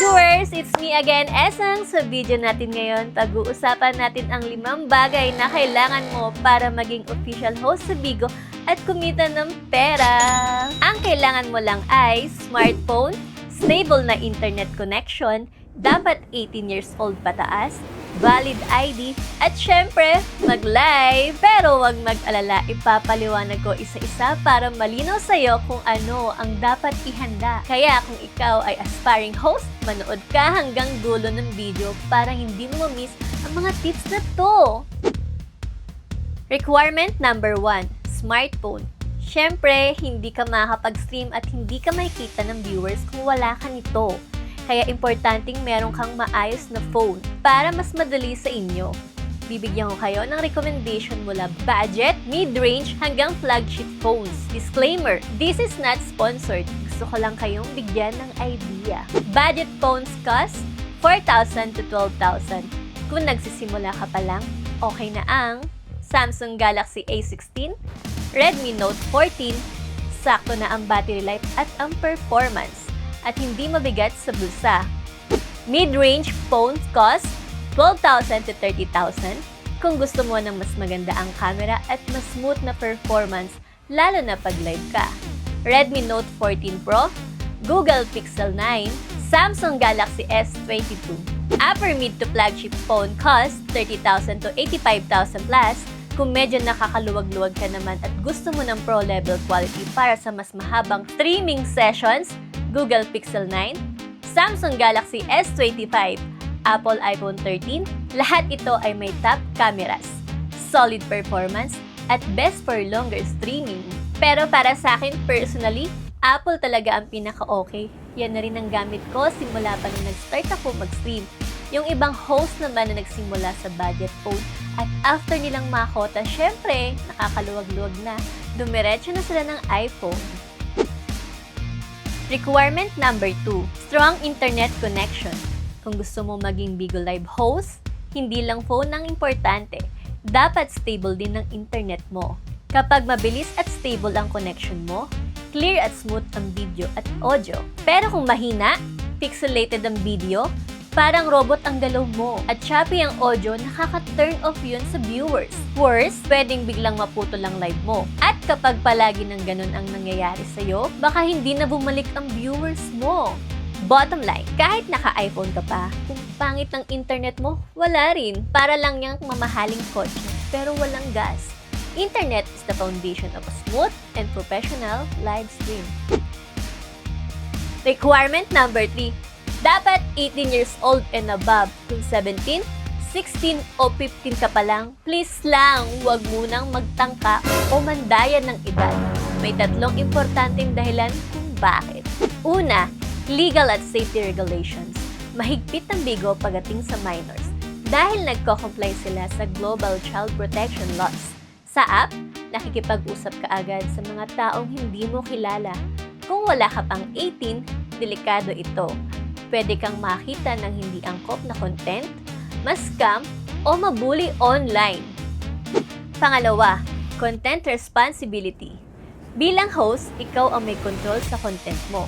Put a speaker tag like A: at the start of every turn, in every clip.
A: Bigowers! It's me again, Esang. Sa video natin ngayon, pag-uusapan natin ang limang bagay na kailangan mo para maging official host sa Bigo at kumita ng pera. Ang kailangan mo lang ay smartphone, stable na internet connection, dapat 18 years old pataas, valid ID, at syempre, mag-live. Pero wag mag-alala, ipapaliwanag ko isa-isa para malinaw sa'yo kung ano ang dapat ihanda. Kaya kung ikaw ay aspiring host, manood ka hanggang dulo ng video para hindi mo miss ang mga tips na to. Requirement number 1, smartphone. Siyempre, hindi ka makakapag-stream at hindi ka makikita ng viewers kung wala ka nito. Kaya importanteng meron kang maayos na phone para mas madali sa inyo. Bibigyan ko kayo ng recommendation mula budget, mid-range hanggang flagship phones. Disclaimer, this is not sponsored. Gusto ko lang kayong bigyan ng idea. Budget phones cost 4,000 to 12,000. Kung nagsisimula ka pa lang, okay na ang Samsung Galaxy A16, Redmi Note 14, sakto na ang battery life at ang performance at hindi mabigat sa bulsa. Mid-range phones cost 12,000 to 30,000 kung gusto mo ng mas maganda ang camera at mas smooth na performance lalo na pag live ka. Redmi Note 14 Pro, Google Pixel 9, Samsung Galaxy S22. Upper mid to flagship phone cost 30,000 to 85,000 plus kung medyo nakakaluwag-luwag ka naman at gusto mo ng pro level quality para sa mas mahabang streaming sessions, Google Pixel 9, Samsung Galaxy S25, Apple iPhone 13, lahat ito ay may top cameras, solid performance, at best for longer streaming. Pero para sa akin personally, Apple talaga ang pinaka-okay. Yan na rin ang gamit ko simula pa nung nag-start ako mag-stream. Yung ibang host naman na nagsimula sa budget phone at after nilang makota, syempre, nakakaluwag-luwag na, dumiretso na sila ng iPhone. Requirement number 2, strong internet connection. Kung gusto mo maging Bigo Live host, hindi lang phone ang importante. Dapat stable din ng internet mo. Kapag mabilis at stable ang connection mo, clear at smooth ang video at audio. Pero kung mahina, pixelated ang video, parang robot ang galaw mo. At choppy ang audio, nakaka-turn off yun sa viewers. Worse, pwedeng biglang maputol ang live mo. At kapag palagi ng ganun ang nangyayari sa'yo, baka hindi na bumalik ang viewers mo. Bottom line, kahit naka-iPhone ka pa, kung pangit ng internet mo, wala rin. Para lang niyang mamahaling kotse, pero walang gas. Internet is the foundation of a smooth and professional live stream. Requirement number 3. Dapat 18 years old and above. Kung 17, 16 o 15 ka pa lang, please lang, huwag munang magtangka o mandayan ng edad. May tatlong importanteng dahilan kung bakit. Una, legal at safety regulations. Mahigpit ang bigo pagdating sa minors dahil nagko-comply sila sa Global Child Protection Laws. Sa app, nakikipag-usap ka agad sa mga taong hindi mo kilala. Kung wala ka pang 18, delikado ito. Pwede kang makita ng hindi angkop na content, ma-scam, o mabuli online. Pangalawa, content responsibility. Bilang host, ikaw ang may control sa content mo.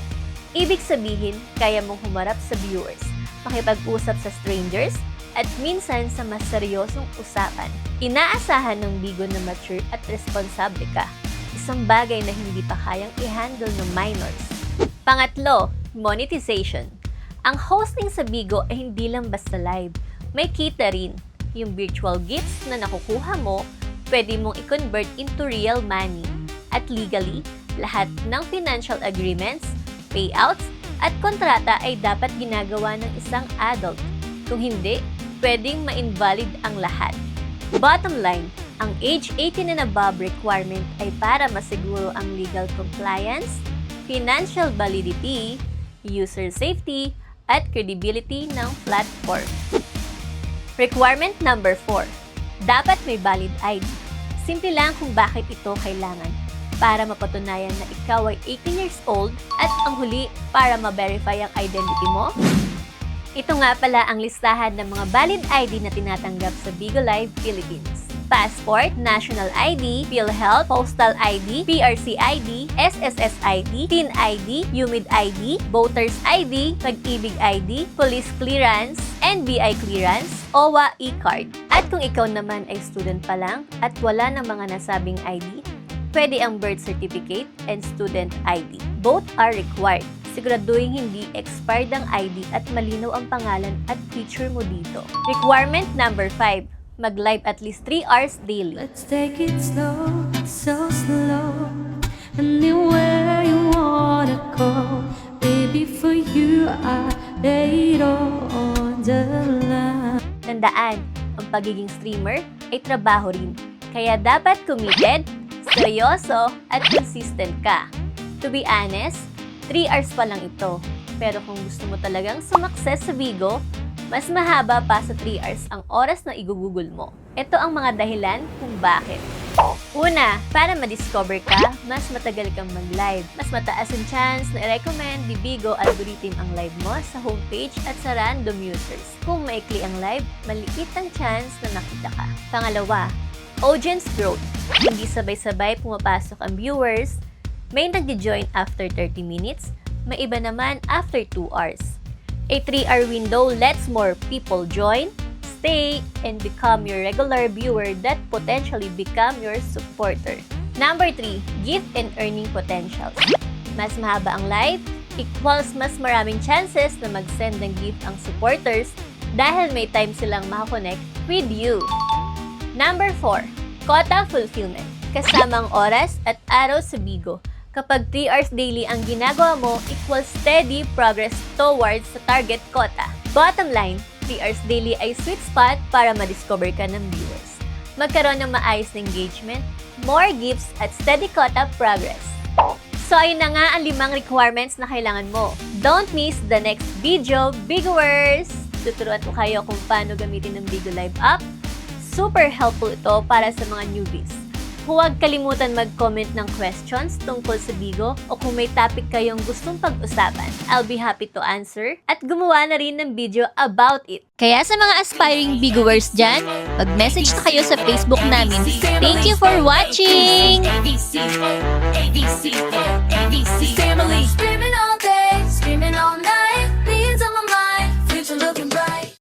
A: Ibig sabihin, kaya mong humarap sa viewers, makipag-usap sa strangers, at minsan sa mas seryosong usapan. Inaasahan ng bigo na mature at responsable ka. Isang bagay na hindi pa kayang i-handle ng minors. Pangatlo, monetization. Ang hosting sa Bigo ay hindi lang basta live. May kita rin. Yung virtual gifts na nakukuha mo, pwede mong i-convert into real money. At legally, lahat ng financial agreements, payouts, at kontrata ay dapat ginagawa ng isang adult. Kung hindi, pwedeng ma-invalid ang lahat. Bottom line, ang age 18 and above requirement ay para masiguro ang legal compliance, financial validity, user safety, at credibility ng platform. Requirement number 4. Dapat may valid ID. Simple lang kung bakit ito kailangan. Para mapatunayan na ikaw ay 18 years old at ang huli para ma-verify ang identity mo, ito nga pala ang listahan ng mga valid ID na tinatanggap sa Bigo Live Philippines. Passport, national ID, PhilHealth, postal ID, PRC ID, SSS ID, TIN ID, UMID ID, Voters ID, Pag-ibig ID, Police Clearance, NBI Clearance, OWA e-card. At kung ikaw naman ay student pa lang at wala ng mga nasabing ID, pwede ang birth certificate and student ID. Both are required. Siguraduhin hindi expired ang ID at malinaw ang pangalan at feature mo dito. Requirement number 5. Mag-live at least 3 hours daily.
B: Let's take it slow, so slow. Anywhere you wanna go, baby, for you I all on the line.
A: Tandaan, ang pagiging streamer ay trabaho rin. Kaya dapat committed, seryoso, at consistent ka. To be honest, 3 hours pa lang ito. Pero kung gusto mo talagang sumakses sa Bigo, mas mahaba pa sa 3 hours ang oras na igugugol mo. Ito ang mga dahilan kung bakit. Una, para ma-discover ka, mas matagal kang mag-live. Mas mataas ang chance na i-recommend ni Bigo algorithm ang live mo sa homepage at sa random users. Kung maikli ang live, maliit ang chance na nakita ka. Pangalawa, audience growth. Hindi sabay-sabay pumapasok ang viewers. May nag-join after 30 minutes, may iba naman after 2 hours. A 3-hour window lets more people join, stay, and become your regular viewer that potentially become your supporter. Number 3, gift and earning potentials. Mas mahaba ang live, equals mas maraming chances na mag-send ng gift ang supporters dahil may time silang makakonect with you. Number 4, quota fulfillment. Kasamang oras at araw sa bigo. Kapag 3 hours daily ang ginagawa mo, equals steady progress towards sa target quota. Bottom line, 3 hours daily ay sweet spot para ma-discover ka ng viewers. Magkaroon ng maayos na engagement, more gifts at steady quota progress. So ayun na nga ang limang requirements na kailangan mo. Don't miss the next video, Bigoers! Tuturuan ko kayo kung paano gamitin ng Bigo Live app. Super helpful ito para sa mga newbies. Huwag kalimutan mag-comment ng questions tungkol sa Bigo o kung may topic kayong gustong pag-usapan. I'll be happy to answer at gumawa na rin ng video about it.
C: Kaya sa mga aspiring Bigoers dyan, mag-message na kayo sa Facebook namin. Thank you for watching!
B: ABC, ABC,